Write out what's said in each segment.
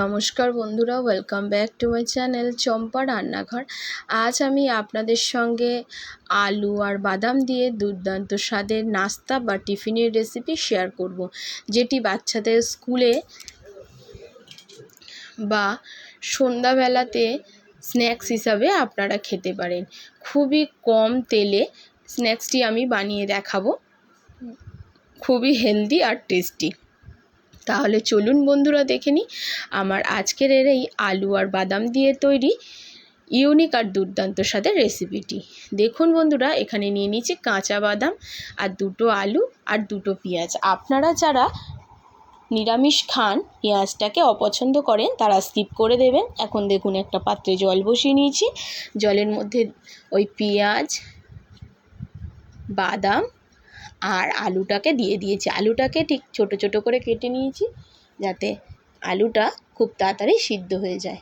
নমস্কার বন্ধুরা welcome back to my channel Champa Rannaghor. আজ আমি আপনাদের সঙ্গে আলু আর বাদাম দিয়ে দুর্দান্ত স্বাদের নাস্তা বা টিফিনের রেসিপি শেয়ার করব, যেটি বাচ্চাদের স্কুলে বা সন্ধ্যাবেলাতে স্ন্যাক্স হিসাবে আপনারা খেতে পারেন। খুবই কম তেলে স্ন্যাক্সটি আমি বানিয়ে দেখাবো। খুবই হেলদি আর টেস্টি তাহলে চলুন বন্ধুরা দেখে নিই আমার আজকের এর এই আলু আর বাদাম দিয়ে তৈরি ইউনিক আর দুর্দান্ত স্বাদের রেসিপিটি। দেখুন বন্ধুরা, এখানে নিয়ে নিয়েছি কাঁচা বাদাম আর দুটো আলু আর দুটো পেঁয়াজ। আপনারা যারা নিরামিষ খান, পেঁয়াজটাকে অপছন্দ করেন, তারা স্কিপ করে দেবেন। এখন দেখুন, একটা পাত্রে জল বসিয়ে নিয়েছি। জলের মধ্যে ওই পেঁয়াজ, বাদাম আর আলুটাকে দিয়ে দিয়েছি। আলুটাকে ঠিক ছোট ছোট করে কেটে নিয়েছি যাতে আলুটা খুব তাড়াতাড়ি সিদ্ধ হয়ে যায়।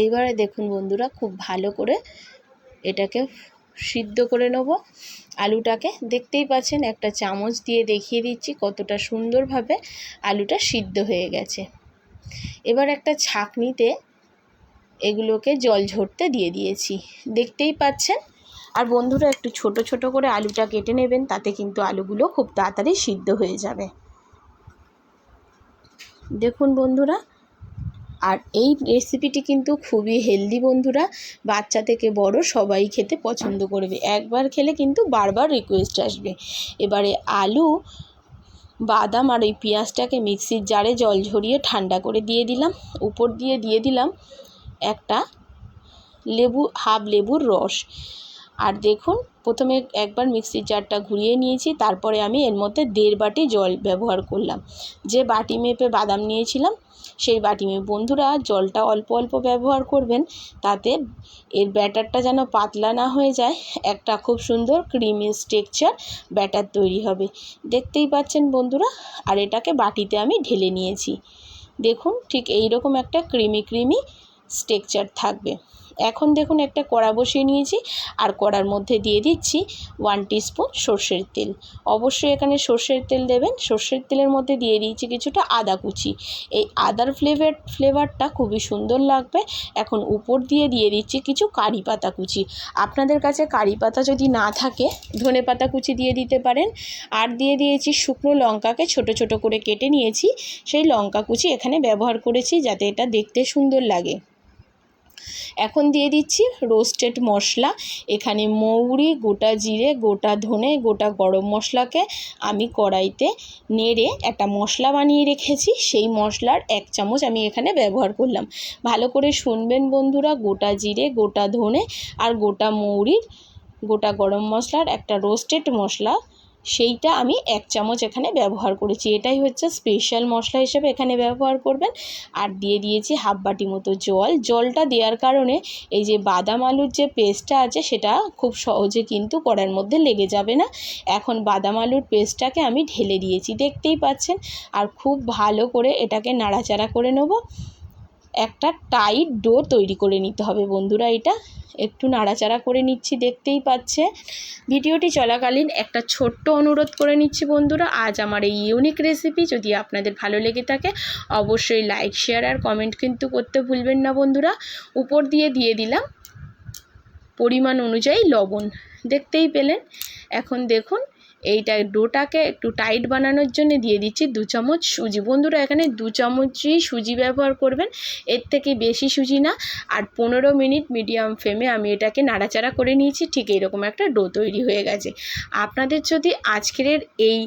এইবারে দেখুন বন্ধুরা, খুব ভালো করে এটাকে সিদ্ধ করে নেব। আলুটাকে দেখতেই পাচ্ছেন, একটা চামচ দিয়ে দেখিয়ে দিচ্ছি কতটা সুন্দরভাবে আলুটা সিদ্ধ হয়ে গেছে। এবার একটা ছাঁকনিতে এগুলোকে জল ঝরতে দিয়ে দিয়েছি। দেখতেই পাচ্ছেন আর বন্ধুরা, একটু ছোট ছোট করে আলুটা কেটে নেবেন, তাতে কিন্তু আলুগুলো খুব তাড়াতাড়ি সিদ্ধ হয়ে যাবে। দেখুন বন্ধুরা, আর এই রেসিপিটি কিন্তু খুবই হেলদি বন্ধুরা, বাচ্চা থেকে বড় সবাই খেতে পছন্দ করবে। একবার খেলে কিন্তু বারবার রিকোয়েস্ট আসবে। এবারে আলু, বাদাম আর ওই পেঁয়াজটাকে মিক্সির জারে জল ঝরিয়ে ঠান্ডা করে দিয়ে দিলাম। উপর দিয়ে দিয়ে দিলাম একটা লেবু, হাফ লেবুর রস। আর দেখুন, প্রথমে একবার মিক্সির জারটা ঘুরিয়ে নিয়েছি, তারপরে আমি এর মধ্যে দেড় বাটি জল ব্যবহার করলাম। যে বাটি মেপে বাদাম নিয়েছিলাম, সেই বাটি মেপে। বন্ধুরা, জলটা অল্প অল্প ব্যবহার করবেন, তাতে এর ব্যাটারটা যেন পাতলা না হয়ে যায়, একটা খুব সুন্দর ক্রিমি স্ট্রেকচার ব্যাটার তৈরি হবে। দেখতেই পাচ্ছেন বন্ধুরা, আর এটাকে বাটিতে আমি ঢেলে নিয়েছি। দেখুন, ঠিক এই রকম একটা ক্রিমি ক্রিমি স্ট্রেকচার থাকবে। এখন দেখুন একটা কড়া বসিয়ে নিয়েছি আর কড়ার মধ্যে দিয়ে দিচ্ছি ওয়ান টিস্পুন সর্ষের তেল। অবশ্যই এখানে সর্ষের তেল দেবেন। সর্ষের তেলের মধ্যে দিয়ে দিয়েছি কিছুটা আদা কুচি। এই আদার ফ্লেভার ফ্লেভারটা খুবই সুন্দর লাগবে। এখন উপর দিয়ে দিয়ে দিচ্ছি কিছু কারি পাতা কুচি। আপনাদের কাছে কারি পাতা যদি না থাকে, ধনে পাতা কুচি দিয়ে দিতে পারেন। আর দিয়ে দিয়েছি শুকনো লঙ্কাকে ছোট ছোট করে কেটে নিয়েছি। সেই লঙ্কা কুচি এখানে ব্যবহার করেছি যাতে এটা দেখতে সুন্দর লাগে। এখন দিয়ে দিচ্ছি রোস্টেড মশলা। এখানে মৌরি, গোটা জিরে, গোটা ধনে, গোটা গরম মশলাকে আমি কড়াইতে নেড়ে একটা মশলা বানিয়ে রেখেছি। সেই মশলার এক চামচ আমি এখানে ব্যবহার করলাম। ভালো করে শুনবেন বন্ধুরা, গোটা জিরে, গোটা ধনে আর গোটা মৌরির, গোটা গরম মশলার একটা রোস্টেড মশলা সেইটা আমি এক চামচ এখানে ব্যবহার করেছি। এটাই হচ্ছে স্পেশাল মশলা হিসেবে এখানে ব্যবহার করবেন। আর দিয়ে দিয়েছি হাফ বাটি মতো জল। জলটা দেওয়ার কারণে এই যে বাদাম আলুর যে পেস্টটা আছে, সেটা খুব সহজে কিন্তু কড়ার মধ্যে লেগে যাবে না। এখন বাদাম আলুর পেস্টটাকে আমি ঢেলে দিয়েছি। দেখতেই পাচ্ছেন? আর খুব ভালো করে এটাকে নাড়াচাড়া করে নেব। একটা টাইট ডো তৈরি করে নিতে হবে বন্ধুরা এটা। একটু নাড়াচাড়া করে নিচ্ছি, দেখতেই পাচ্ছে। ভিডিওটি চলাকালীন একটা ছোট্ট অনুরোধ করে নিচ্ছি বন্ধুরা, আজ আমার এই ইউনিক রেসিপি যদি আপনাদের ভালো লেগে থাকে, অবশ্যই লাইক শেয়ার আর কমেন্ট কিন্তু করতে ভুলবেন না বন্ধুরা। উপর দিয়ে দিয়ে দিলাম পরিমাণ অনুযায়ী লবণ। দেখতেই পেলেন? এখন দেখুন এইটা ডোটাকে একটু টাইট বানানোর জন্য দিয়ে দিচ্ছি দু চামচ সুজি। বন্ধুরা, এখানে দু চামচই সুজি ব্যবহার করবেন, এর থেকে বেশি সুজি না। আর পনেরো মিনিট মিডিয়াম ফ্লেমে আমি এটাকে নাড়াচাড়া করে নিয়েছি, ঠিক এরকম একটা ডো তৈরি হয়ে গেছে। আপনাদের যদি আজকের এই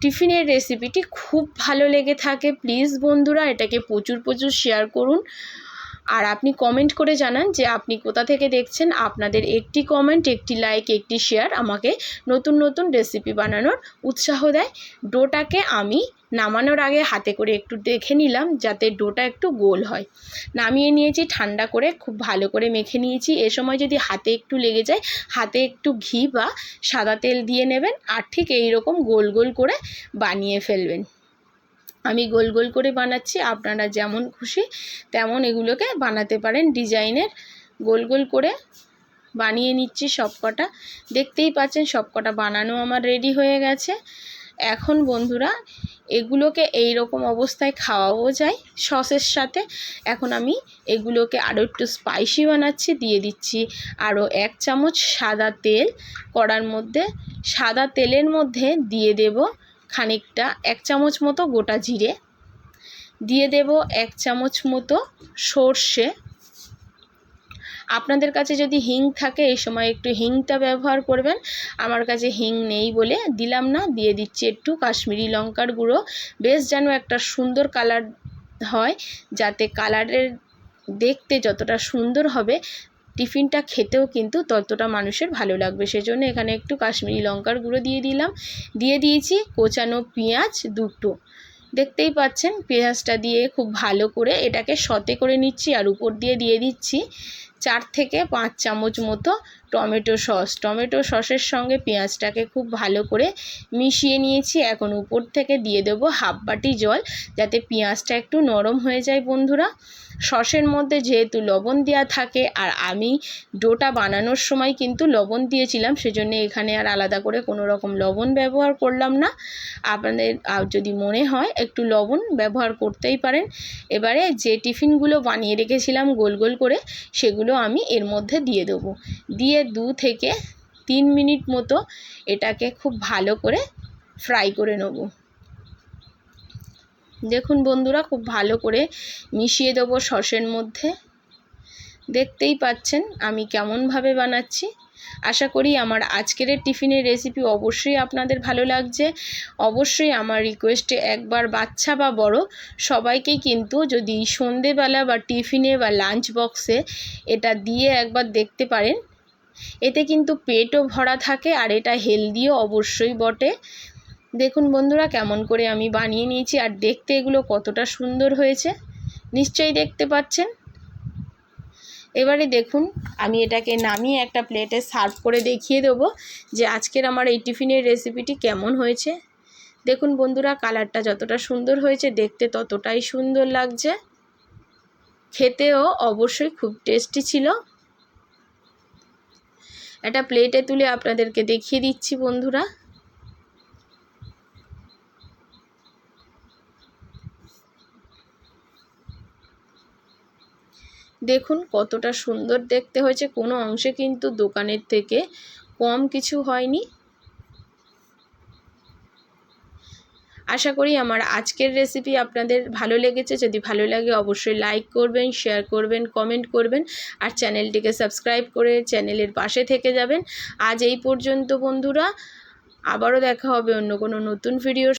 টিফিনের রেসিপিটি খুব ভালো লেগে থাকে, প্লিজ বন্ধুরা, এটাকে প্রচুর প্রচুর শেয়ার করুন। আর আপনি কমেন্ট করে জানান যে আপনি কোথা থেকে দেখছেন আপনাদের একটি কমেন্ট একটি লাইক একটি শেয়ার আমাকে নতুন নতুন রেসিপি বানানোর উৎসাহ দেয়। ডোটাকে আমি নামানোর আগে হাতে করে একটু দেখে নিলাম যাতে ডোটা একটু গোল হয়। নামিয়ে নিয়েছি, ঠান্ডা করে খুব ভালো করে মেখে নিয়েছি। এ সময় যদি হাতে একটু লেগে যায়, হাতে একটু ঘি বা সাদা তেল দিয়ে নেবেন আর ঠিক এই রকম গোল গোল করে বানিয়ে ফেলবেন। আমি গোল গোল করে বানাচ্ছি, আপনারা যেমন খুশি তেমন এগুলোকে বানাতে পারেন। ডিজাইনের গোল গোল করে বানিয়ে নিচ্ছি সব কটা দেখতেই পাচ্ছেন সব কটা বানানো আমার রেডি হয়ে গেছে। এখন বন্ধুরা, এগুলোকে এই রকম অবস্থায় খাওয়াও যায়। সসের সাথে এখন আমি এগুলোকে আরও একটু স্পাইসি বানাচ্ছি, দিয়ে দিচ্ছি আরও এক চামচ সাদা তেল। কড়ার মধ্যে সাদা তেলের মধ্যে দিয়ে দেব খানিকটা, এক চামচ মতো গোটা জিরে। দিয়ে দেব এক চামচ মতো সর্ষে। আপনাদের কাছে যদি হিং থাকে, এই সময় একটু হিংটা ব্যবহার করবেন। আমার কাছে হিং নেই বলে দিলাম না, দিয়ে দিচ্ছি একটু কাশ্মীরি লঙ্কার গুঁড়ো। বেশ যেন একটা সুন্দর কালার হয়, যাতে কালারের দেখতে যতটা সুন্দর হবে টিফিনটা খেতেও কিন্তু ততটা মানুষের ভালো লাগবে। সেজন্য এখানে একটু কাশ্মীরি লঙ্কার গুঁড়ো দিয়ে দিলাম। দিয়ে দিয়েছি কোচানো পেঁয়াজ দুটো। দেখতেই পাচ্ছেন পেঁয়াজটা দিয়ে খুব ভালো করে এটাকে সতে করে নিচ্ছি আর উপর দিয়ে দিয়ে দিচ্ছি চার থেকে পাঁচ চামচ মতো টমেটো সস। টমেটো সসের সঙ্গে পেঁয়াজটাকে খুব ভালো করে মিশিয়ে নিয়েছি। এখন উপর থেকে দিয়ে দেবো হাফ বাটি জল, যাতে পেঁয়াজটা একটু নরম হয়ে যায় বন্ধুরা। সসের মধ্যে যেহেতু লবণ দেওয়া থাকে, আর আমি ডোটা বানানোর সময় কিন্তু লবণ দিয়েছিলাম, সেজন্য এখানে আর আলাদা করে কোনো রকম লবণ ব্যবহার করলাম না। আপনাদের যদি মনে হয়, একটু লবণ ব্যবহার করতেই পারেন। এবারে যে টিফিনগুলো বানিয়ে রেখেছিলাম গোল গোল করে, সেগুলো আমি এর মধ্যে দিয়ে দেবো। দিয়ে দু থেকে তিন মিনিট মতো এটাকে খুব ভালো করে ফ্রাই করে নেব। দেখুন বন্ধুরা, খুব ভালো করে মিশিয়ে দেবো সসের মধ্যে। দেখতেই পাচ্ছেন আমি কেমনভাবে বানাচ্ছি। আশা করি আমার আজকের টিফিনের রেসিপি অবশ্যই আপনাদের ভালো লাগছে। অবশ্যই আমার রিকোয়েস্টে একবার বাচ্চা বা বড় সবাইকেই কিন্তু যদি সন্ধেবেলা বা টিফিনে বা লাঞ্চ বক্সে এটা দিয়ে একবার দেখতে পারেন। এতে কিন্তু পেটও ভরা থাকে আর এটা হেলদিও অবশ্যই বটে। দেখুন বন্ধুরা কেমন করে আমি বানিয়ে নিয়েছি আর দেখতে এগুলো কতটা সুন্দর হয়েছে। নিশ্চয়ই দেখতে পাচ্ছেন। এবারে দেখুন, আমি এটাকে নামিয়ে একটা প্লেটে সার্ভ করে দেখিয়ে দেবো যে আজকের আমার এই টিফিনের রেসিপিটি কেমন হয়েছে। দেখুন বন্ধুরা কালারটা যতটা সুন্দর হয়েছে, দেখতে ততটাই সুন্দর লাগছে। খেতেও অবশ্যই খুব টেস্টি ছিল। একটা প্লেটে তুলে আপনাদেরকে দেখিয়ে দিচ্ছি বন্ধুরা। দেখুন, কতটা সুন্দর দেখতে হয়েছে। কোনো অংশে কিন্তু দোকানের থেকে কম কিছু হয়নি। আশা করি আমার আজকের রেসিপি আপনাদের ভালো লেগেছে। যদি ভালো লাগে, অবশ্যই লাইক করবেন শেয়ার করবেন কমেন্ট করবেন আর চ্যানেলটিকে সাবস্ক্রাইব করে চ্যানেলের পাশে থেকে যাবেন। আজ এই পর্যন্ত, বন্ধুরা। আবারও দেখা হবে অন্য কোনো নতুন ভিডিওর